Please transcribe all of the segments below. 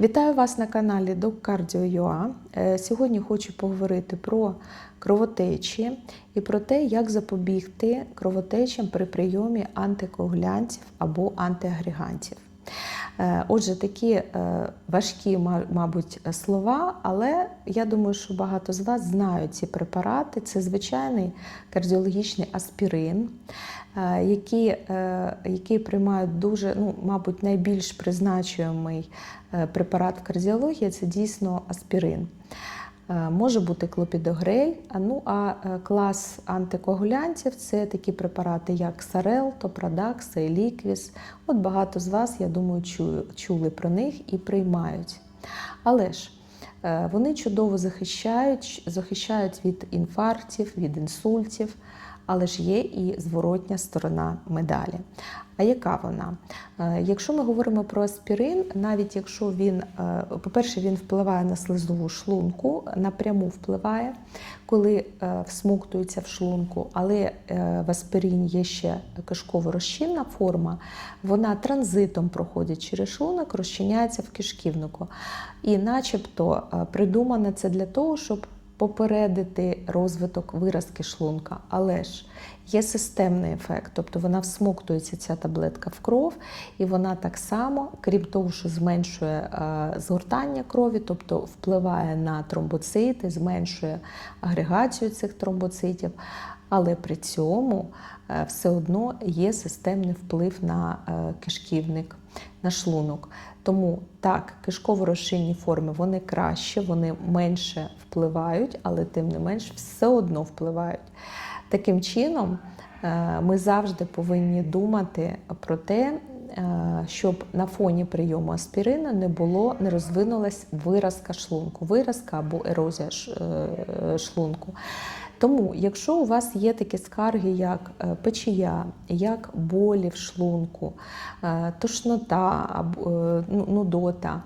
Вітаю вас на каналі DocCardio.ua. Е, Сьогодні хочу поговорити про кровотечі і про те, як запобігти кровотечам при прийомі антикоагулянтів або антиагрегантів. Е, Отже, такі е, важкі, мабуть, слова, але я думаю, що багато з вас знають ці препарати. Це звичайний кардіологічний аспірин, е, який, який приймають дуже, ну, мабуть, найбільш призначуємий препарат в кардіології це дійсно аспірин. Е, Може бути клопідогрей, ну а е, клас антикоагулянтів це такі препарати, як Сарел, Топрадакс, Еліквіс. От багато з вас, я думаю, чули про них і приймають. Але ж е, вони чудово захищають, захищають від інфарктів, від інсультів, але ж є і зворотня сторона медалі. А яка вона? Е, Якщо ми говоримо про аспірин, навіть якщо він, е, по-перше, він впливає на слизову шлунку, напряму впливає, коли е, всмоктується в шлунку, але в аспирині є ще кишково-розчинна форма, вона транзитом проходить через шлунок, розчиняється в кишківнику. І начебто придумано це для того, щоб попередити розвиток виразки шлунка. Але ж є системний ефект, тобто вона всмоктується ця таблетка в кров, і вона так само, крім того, що зменшує е, згортання крові, тобто впливає на тромбоцити, зменшує агрегацію цих тромбоцитів. Але при цьому е, все одно є системний вплив на е, кишківник, на шлунок. Тому так, кишково-розчинні форми вони краще, вони менше впливають, але тим не менш все одно впливають. Таким чином, е, ми завжди повинні думати про те, щоб на фоні прийому аспірина не було, не розвинулась виразка шлунку, виразка або ерозія шлунку. Тому, якщо у вас є такі скарги, як е, печія, як болі в шлунку, е, тошнота, е, ну, нудота,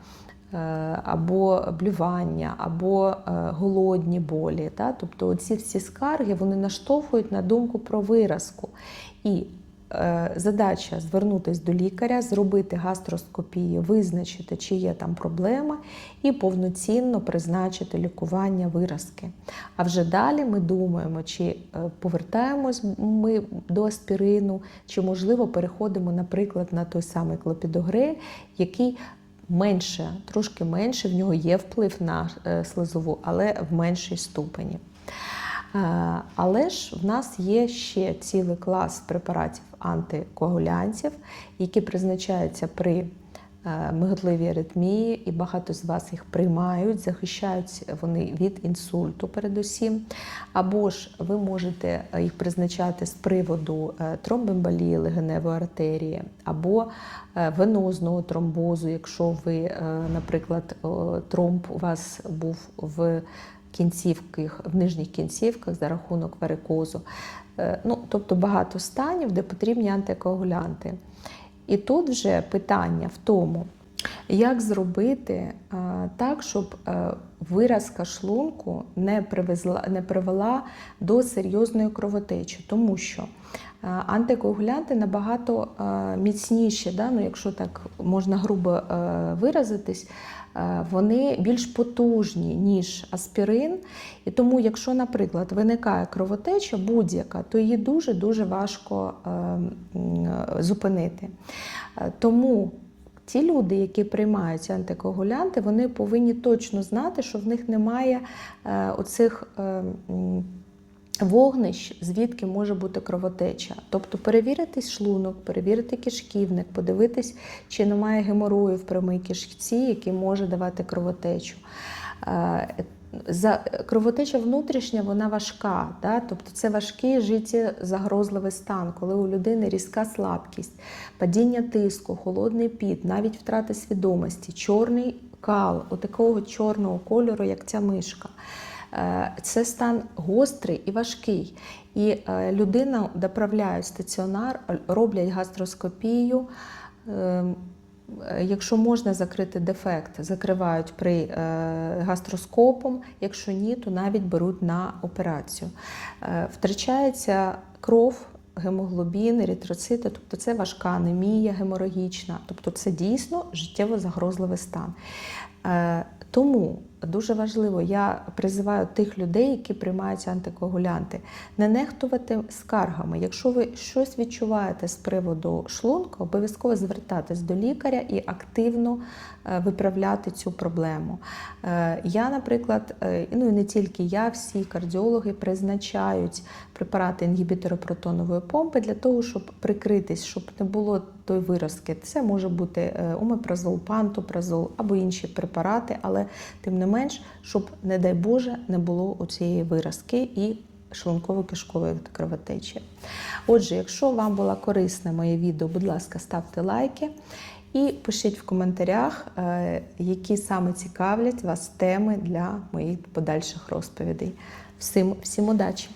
або блювання, або голодні болі, тобто ці всі скарги вони наштовхують на думку про виразку. І задача звернутися до лікаря, зробити гастроскопію, визначити, чи є там проблема, і повноцінно призначити лікування виразки. А вже далі ми думаємо, чи е, повертаємось ми до аспірину, чи можливо переходимо, наприклад, на той самий клопідогрей, який менше, трошки менше, в нього є вплив на е, слизову, але в меншій ступені. Е, Але ж в нас є ще цілий клас препаратів антикоагулянтів, які призначаються при е, миготливій аритмії, і багато з вас їх приймають, захищають вони від інсульту передусім. Або ж ви можете їх призначати з приводу е, тромбемболії легеневої артерії, або е, венозного тромбозу, якщо ви, е, наприклад, тромб у вас був в кінцівках, в нижніх кінцівках за рахунок варикозу. Е, Ну, тобто багато станів, де потрібні антикоагулянти. І тут вже питання в тому, як зробити так, щоб е, виразка шлунку не, привезла, не привела до серйозної кровотечі, тому що е, антикоагулянти набагато е, міцніші, да? ну, якщо так можна грубо виразитись, вони більш потужні, ніж аспірин. І тому, якщо, наприклад, виникає кровотеча будь-яка, то її дуже-дуже важко зупинити. Тому ті люди, які приймають антикоагулянти, вони повинні точно знати, що в них немає е, оцих. е, Вогнищ, звідки може бути кровотеча. Тобто перевірити шлунок, перевірити кишківник, подивитись, чи немає геморою в прямій кишці, який може давати кровотечу. За кровотеча внутрішня вона важка, да? тобто це важкий життєзагрозливий стан, коли у людини різка слабкість, падіння тиску, холодний піт, навіть втрата свідомості, чорний кал, отакого чорного кольору, як ця мишка. Е, Це стан гострий і важкий. І е, людину доправляють стаціонар, роблять гастроскопію. Е, Якщо можна закрити дефект, закривають при е, гастроскопом. Якщо ні, то навіть беруть на операцію. Е, Втрачається кров гемоглобін, еритроцити, тобто це важка анемія геморагічна, тобто це дійсно життєво загрозливий стан. Е, Тому дуже важливо, я призиваю тих людей, які приймають антикоагулянти, не нехтувати скаргами. Якщо ви щось відчуваєте з приводу шлунка, обов'язково звертатись до лікаря і активно е, виправляти цю проблему. Е, Я, наприклад, ну і не тільки я, всі кардіологи призначають препарати інгібітори протонової помпи для того, щоб прикритись, щоб не було той виразки. Це може бути е, омепразол, пантопразол або інші препарати, але тим не менш, щоб, не дай Боже, не було у цієї виразки і шлунково-кишкової кровотечі. Отже, якщо вам було корисне моє відео, будь ласка, ставте лайки і пишіть в коментарях, е, які саме цікавлять вас теми для моїх подальших розповідей. Всім, всім удачі!